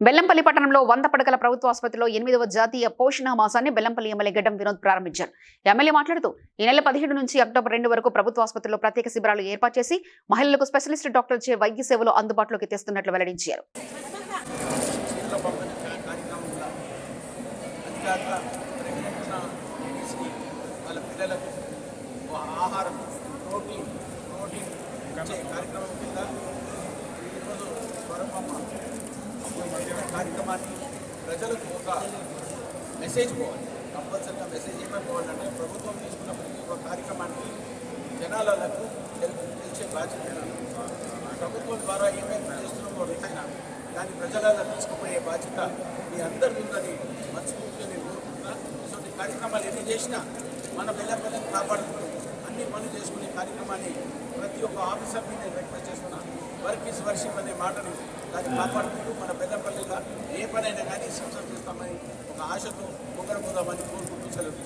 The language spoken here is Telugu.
బెల్లంపల్లి పట్టణంలో వంద పడకల ప్రభుత్వ ఆసుపత్రిలో ఎనిమిదవ జాతీయ పోషణ మాసాన్ని బెల్లంపల్లి ఎమ్మెల్యే గడ్డం వినోద్ ప్రారంభించారు. ఎమ్మెల్యే మాట్లాడుతూ ఈ నెల పదిహేడు నుంచి అక్టోబర్ రెండు వరకు ప్రభుత్వ ఆసుపత్రిలో ప్రత్యేక శిబిరాలు ఏర్పాటు చేసి మహిళలకు స్పెషలిస్ట్ డాక్టర్ చే వైద్య సేవలు అందుబాటులోకి తెస్తున్నట్లు వెల్లడించారు. ఆహారం ప్రోటీన్ ప్రోటీన్ కార్యక్రమం కింద కార్యక్రమాన్ని ప్రజలకు ఒక మెసేజ్ పోవాలి. కంపల్సరీగా మెసేజ్ ఏమని పోవాలంటే ప్రభుత్వం తీసుకున్న ప్రతి ఒక్క కార్యక్రమానికి జనాలకు తెలు- తెలిసే బాధ్యత ప్రభుత్వం ద్వారా ఏమేమి చేస్తున్నామో రిటైన్ దాన్ని ప్రజలలో తీసుకుపోయే బాధ్యత మీ అందరి ఉందని మనస్ఫూర్తిగా నేను కోరుకుంటున్నా ఈ కార్యక్రమాలు ఎన్ని చేసినా మన పిల్లలను కాపాడుకుంటూ అన్ని పనులు చేసుకునే కార్యక్రమాన్ని ప్రతి ఒక్క ఆఫీసర్ని నేను రిక్వెస్ట్ చేస్తున్నాను వర్క్ ఇస్ వర్షిప్ అనే మాటని దాన్ని కాపాడుకుంటూ మన పెద్దపల్లిగా ఏ పనైనా కానీ సక్సెస్ చేస్తామని ఒక ఆశతో ముంగర పోదామని కోరుకుంటూ సెలవు